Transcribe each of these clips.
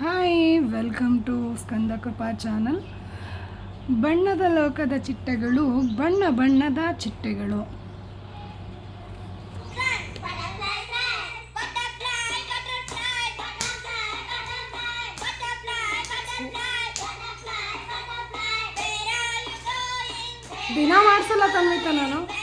Hi welcome to Skanda Krupa channel ಬಣ್ಣದ ಲೋಕದ ಚಿಟ್ಟೆಗಳು ಬಣ್ಣ ಬಣ್ಣದ ಚಿಟ್ಟೆಗಳು. ದಿನ ಮಾಡಿಸಲ್ಲ ತಂದಿತ್ತ butterfly,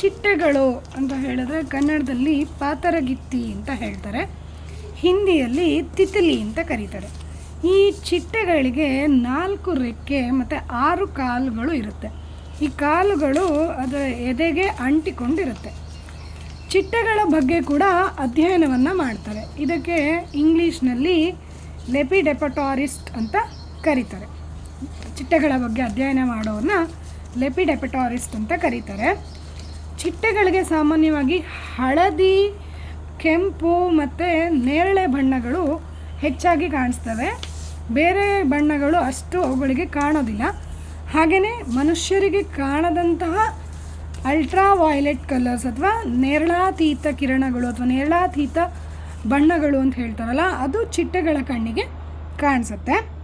ಚಿಟ್ಟೆಗಳು ಅಂತ ಹೇಳಿದ್ರೆ ಕನ್ನಡದಲ್ಲಿ ಪಾತರಗಿತ್ತಿ ಅಂತ ಹೇಳ್ತಾರೆ. ಹಿಂದಿಯಲ್ಲಿ ತಿತಲಿ ಅಂತ ಕರೀತಾರೆ. ಈ ಚಿಟ್ಟೆಗಳಿಗೆ ನಾಲ್ಕು ರೆಕ್ಕೆ ಮತ್ತು ಆರು ಕಾಲುಗಳು ಇರುತ್ತೆ. ಈ ಕಾಲುಗಳು ಅದರ ಎದೆಗೆ ಅಂಟಿಕೊಂಡಿರುತ್ತೆ. ಚಿಟ್ಟೆಗಳ ಬಗ್ಗೆ ಕೂಡ ಅಧ್ಯಯನವನ್ನು ಮಾಡ್ತಾರೆ. ಇದಕ್ಕೆ ಇಂಗ್ಲೀಷ್ನಲ್ಲಿ ಲೆಪಿಡೆಪಟಾರಿಸ್ಟ್ ಅಂತ ಕರೀತಾರೆ. ಚಿಟ್ಟೆಗಳ ಬಗ್ಗೆ ಅಧ್ಯಯನ ಮಾಡೋರನ್ನ ಲೆಪಿಡೆಪಟಾರಿಸ್ಟ್ ಅಂತ ಕರೀತಾರೆ. ಚಿಟ್ಟೆಗಳಿಗೆ ಸಾಮಾನ್ಯವಾಗಿ ಹಳದಿ, ಕೆಂಪು ಮತ್ತು ನೇರಳೆ ಬಣ್ಣಗಳು ಹೆಚ್ಚಾಗಿ ಕಾಣಿಸ್ತವೆ. ಬೇರೆ ಬಣ್ಣಗಳು ಅಷ್ಟು ಅವುಗಳಿಗೆ ಕಾಣೋದಿಲ್ಲ. ಹಾಗೆಯೇ ಮನುಷ್ಯರಿಗೆ ಕಾಣದಂತಹ ಅಲ್ಟ್ರಾ ವಾಯ್ಲೆಟ್ ಕಲರ್ಸ್ ಅಥವಾ ನೇರಳಾತೀತ ಕಿರಣಗಳು ಅಥವಾ ನೇರಳಾತೀತ ಬಣ್ಣಗಳು ಅಂತ ಹೇಳ್ತಾರಲ್ಲ, ಅದು ಚಿಟ್ಟೆಗಳ ಕಣ್ಣಿಗೆ ಕಾಣಿಸುತ್ತೆ.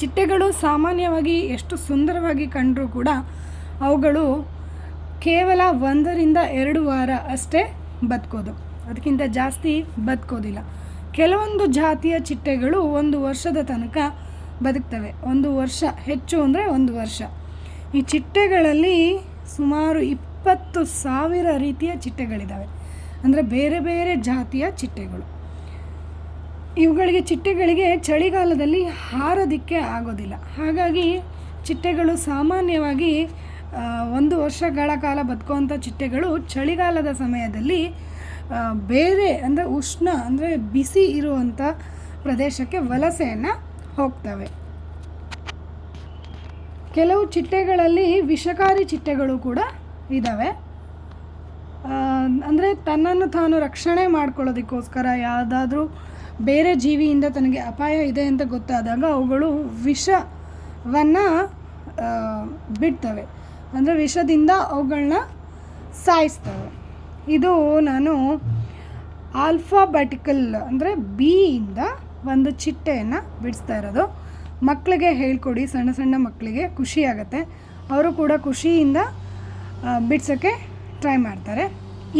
ಚಿಟ್ಟೆಗಳು ಸಾಮಾನ್ಯವಾಗಿ ಎಷ್ಟು ಸುಂದರವಾಗಿ ಕಂಡರೂ ಕೂಡ ಅವುಗಳು ಕೇವಲ ಒಂದರಿಂದ ಎರಡು ವಾರ ಅಷ್ಟೇ ಬದುಕೋದು. ಅದಕ್ಕಿಂತ ಜಾಸ್ತಿ ಬದುಕೋದಿಲ್ಲ. ಕೆಲವೊಂದು ಜಾತಿಯ ಚಿಟ್ಟೆಗಳು ಒಂದು ವರ್ಷದ ತನಕ ಬದುಕ್ತವೆ. ಒಂದು ವರ್ಷ ಹೆಚ್ಚು ಅಂದರೆ ಒಂದು ವರ್ಷ. ಈ ಚಿಟ್ಟೆಗಳಲ್ಲಿ ಸುಮಾರು ಇಪ್ಪತ್ತು ಸಾವಿರ ರೀತಿಯ ಚಿಟ್ಟೆಗಳಿದ್ದಾವೆ ಅಂದರೆ ಬೇರೆ ಬೇರೆ ಜಾತಿಯ ಚಿಟ್ಟೆಗಳು. ಇವುಗಳಿಗೆ ಚಿಟ್ಟೆಗಳಿಗೆ ಚಳಿಗಾಲದಲ್ಲಿ ಹಾರೋದಿಕ್ಕೆ ಆಗೋದಿಲ್ಲ. ಹಾಗಾಗಿ ಚಿಟ್ಟೆಗಳು ಸಾಮಾನ್ಯವಾಗಿ ಒಂದು ವರ್ಷಗಳ ಕಾಲ ಬದುಕುವಂಥ ಚಿಟ್ಟೆಗಳು ಚಳಿಗಾಲದ ಸಮಯದಲ್ಲಿ ಬೇರೆ ಅಂದರೆ ಉಷ್ಣ ಅಂದರೆ ಬಿಸಿ ಇರುವಂಥ ಪ್ರದೇಶಕ್ಕೆ ವಲಸೆಯನ್ನು ಹೋಗ್ತವೆ. ಕೆಲವು ಚಿಟ್ಟೆಗಳಲ್ಲಿ ವಿಷಕಾರಿ ಚಿಟ್ಟೆಗಳು ಕೂಡ ಇದ್ದಾವೆ ಅಂದರೆ ತನ್ನನ್ನು ತಾನು ರಕ್ಷಣೆ ಮಾಡ್ಕೊಳ್ಳೋದಕ್ಕೋಸ್ಕರ ಯಾವುದಾದ್ರೂ ಬೇರೆ ಜೀವಿಯಿಂದ ತನಗೆ ಅಪಾಯ ಇದೆ ಅಂತ ಗೊತ್ತಾದಾಗ ಅವುಗಳು ವಿಷವನ್ನು ಬಿಡ್ತವೆ. ಅಂದರೆ ವಿಷದಿಂದ ಅವುಗಳನ್ನ ಸಾಯಿಸ್ತವೆ. ಇದು ನಾನು ಆಲ್ಫಾಬೆಟಿಕಲ್ ಅಂದರೆ ಬಿಯಿಂದ ಒಂದು ಚಿಟ್ಟೆಯನ್ನು ಬಿಡಿಸ್ತಾ ಇರೋದು. ಮಕ್ಕಳಿಗೆ ಹೇಳ್ಕೊಡಿ, ಸಣ್ಣ ಸಣ್ಣ ಮಕ್ಕಳಿಗೆ ಖುಷಿ ಅವರು ಕೂಡ ಖುಷಿಯಿಂದ ಬಿಡ್ಸೋಕ್ಕೆ ಟ್ರೈ ಮಾಡ್ತಾರೆ.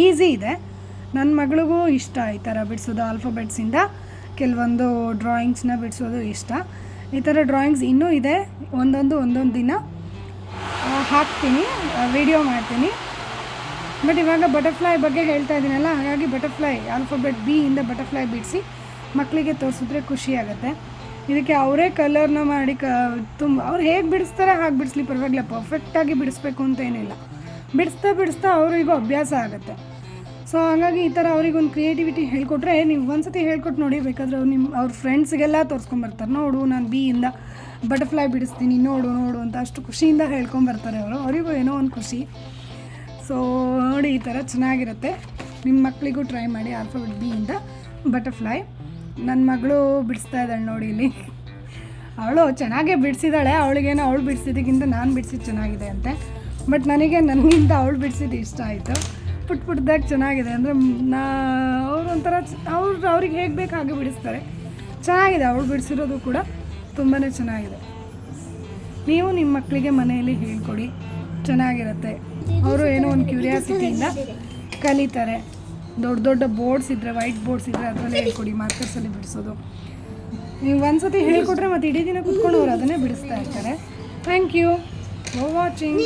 ಈಸಿ ಇದೆ. ನನ್ನ ಮಗಳಿಗೂ ಇಷ್ಟ ಈ ಥರ ಬಿಡಿಸೋದು ಆಲ್ಫಾಬೆಟ್ಸಿಂದ ಕೆಲವೊಂದು ಡ್ರಾಯಿಂಗ್ಸ್ನ ಬಿಡಿಸೋದು ಇಷ್ಟ. ಈ ಥರ ಡ್ರಾಯಿಂಗ್ಸ್ ಇನ್ನೂ ಇದೆ. ಒಂದೊಂದು ಒಂದೊಂದು ದಿನ ಹಾಕ್ತೀನಿ ವಿಡಿಯೋ ಮಾಡ್ತೀನಿ. ಬಟ್ ಇವಾಗ ಬಟರ್ಫ್ಲೈ ಬಗ್ಗೆ ಹೇಳ್ತಾ ಇದ್ದೀನಲ್ಲ ಹಾಗಾಗಿ ಬಟರ್ಫ್ಲೈ ಆಲ್ಫಾಬೆಟ್ ಬಿ ಇಂದ ಬಟರ್ಫ್ಲೈ ಬಿಡಿಸಿ ಮಕ್ಕಳಿಗೆ ತೋರಿಸಿದ್ರೆ ಖುಷಿ ಆಗುತ್ತೆ. ಇದಕ್ಕೆ ಅವರೇ ಕಲರ್ನ ಮಾಡಿ ಕ, ತುಂಬ, ಅವ್ರು ಹೇಗೆ ಬಿಡಿಸ್ತಾರೆ ಹಾಗೆ ಬಿಡಿಸ್ಲಿ ಪರವಾಗಿಲ್ಲ. ಪರ್ಫೆಕ್ಟಾಗಿ ಬಿಡಿಸ್ಬೇಕು ಅಂತ ಏನಿಲ್ಲ. ಬಿಡಿಸ್ತಾ ಬಿಡಿಸ್ತಾ ಅವರಿಗೂ ಅಭ್ಯಾಸ ಆಗುತ್ತೆ. ಸೊ ಹಾಗಾಗಿ ಈ ಥರ ಅವ್ರಿಗೊಂದು ಕ್ರಿಯೇಟಿವಿಟಿ ಹೇಳ್ಕೊಟ್ರೆ ನೀವು ಒಂದ್ಸತಿ ಹೇಳ್ಕೊಟ್ಟು ನೋಡಿ, ಬೇಕಾದ್ರೆ ಅವ್ರು ನಿಮ್ಮ ಅವ್ರ ಫ್ರೆಂಡ್ಸ್ಗೆಲ್ಲ ತೋರಿಸ್ಕೊಂಬರ್ತಾರೆ ನೋಡು, ನಾನು ಬಿಯಿಂದ ಬಟರ್ಫ್ಲೈ ಬಿಡಿಸ್ತೀನಿ, ನೋಡು ನೋಡು ಅಂತ ಅಷ್ಟು ಖುಷಿಯಿಂದ ಹೇಳ್ಕೊಂಬರ್ತಾರೆ ಅವರು. ಅವರಿಗೂ ಏನೋ ಒಂದು ಖುಷಿ. ಸೊ ನೋಡಿ, ಈ ಥರ ಚೆನ್ನಾಗಿರುತ್ತೆ. ನಿಮ್ಮ ಮಕ್ಕಳಿಗೂ ಟ್ರೈ ಮಾಡಿ ಆಲ್ಫಾಬೆಟ್ ಬಿಯಿಂದ ಬಟರ್ಫ್ಲೈ ನನ್ನ ಮಗಳು ಬಿಡಿಸ್ತಾ ಇದ್ದಾಳೆ ನೋಡಿ ಇಲ್ಲಿ. ಅವಳು ಚೆನ್ನಾಗೇ ಬಿಡಿಸಿದಾಳೆ ಅವಳಿಗೇನೋ ಅವಳು ಬಿಡಿಸಿದ್ದಕ್ಕಿಂತ ನಾನು ಬಿಡಿಸಿದ್ದು ಚೆನ್ನಾಗಿದೆ ಅಂತೆ. ಬಟ್ ನನಗೆ ನನಗಿಂತ ಅವಳು ಬಿಡಿಸಿದ್ದು ಇಷ್ಟ ಆಯಿತು. ಪುಟ್ ಪುಟ್ಟದಾಗ ಚೆನ್ನಾಗಿದೆ. ಅಂದರೆ ನಾ ಅವ್ರು ಒಂಥರ ಅವ್ರು, ಅವ್ರಿಗೆ ಹೇಗೆ ಬೇಕು ಹಾಗೆ ಬಿಡಿಸ್ತಾರೆ. ಚೆನ್ನಾಗಿದೆ ಅವ್ರು ಬಿಡಿಸಿರೋದು ಕೂಡ ತುಂಬಾ ಚೆನ್ನಾಗಿದೆ. ನೀವು ನಿಮ್ಮ ಮಕ್ಕಳಿಗೆ ಮನೆಯಲ್ಲಿ ಹೇಳ್ಕೊಡಿ, ಚೆನ್ನಾಗಿರುತ್ತೆ. ಅವರು ಏನೋ ಒಂದು ಕ್ಯೂರಿಯಾಸಿಟಿಯಿಂದ ಕಲಿತಾರೆ. ದೊಡ್ಡ ದೊಡ್ಡ ಬೋರ್ಡ್ಸ್ ಇದ್ದರೆ ವೈಟ್ ಬೋರ್ಡ್ಸ್ ಇದ್ದರೆ ಅದರಲ್ಲಿ ಹೇಳ್ಕೊಡಿ ಮಾರ್ಕರ್ಸಲ್ಲಿ ಬಿಡಿಸೋದು. ನೀವು ಒಂದ್ಸತಿ ಹೇಳ್ಕೊಟ್ರೆ ಮತ್ತೆ ಇಡೀ ದಿನ ಕುತ್ಕೊಂಡು ಅವ್ರು ಅದನ್ನೇ ಬಿಡಿಸ್ತಾ ಇರ್ತಾರೆ. Thank you for watching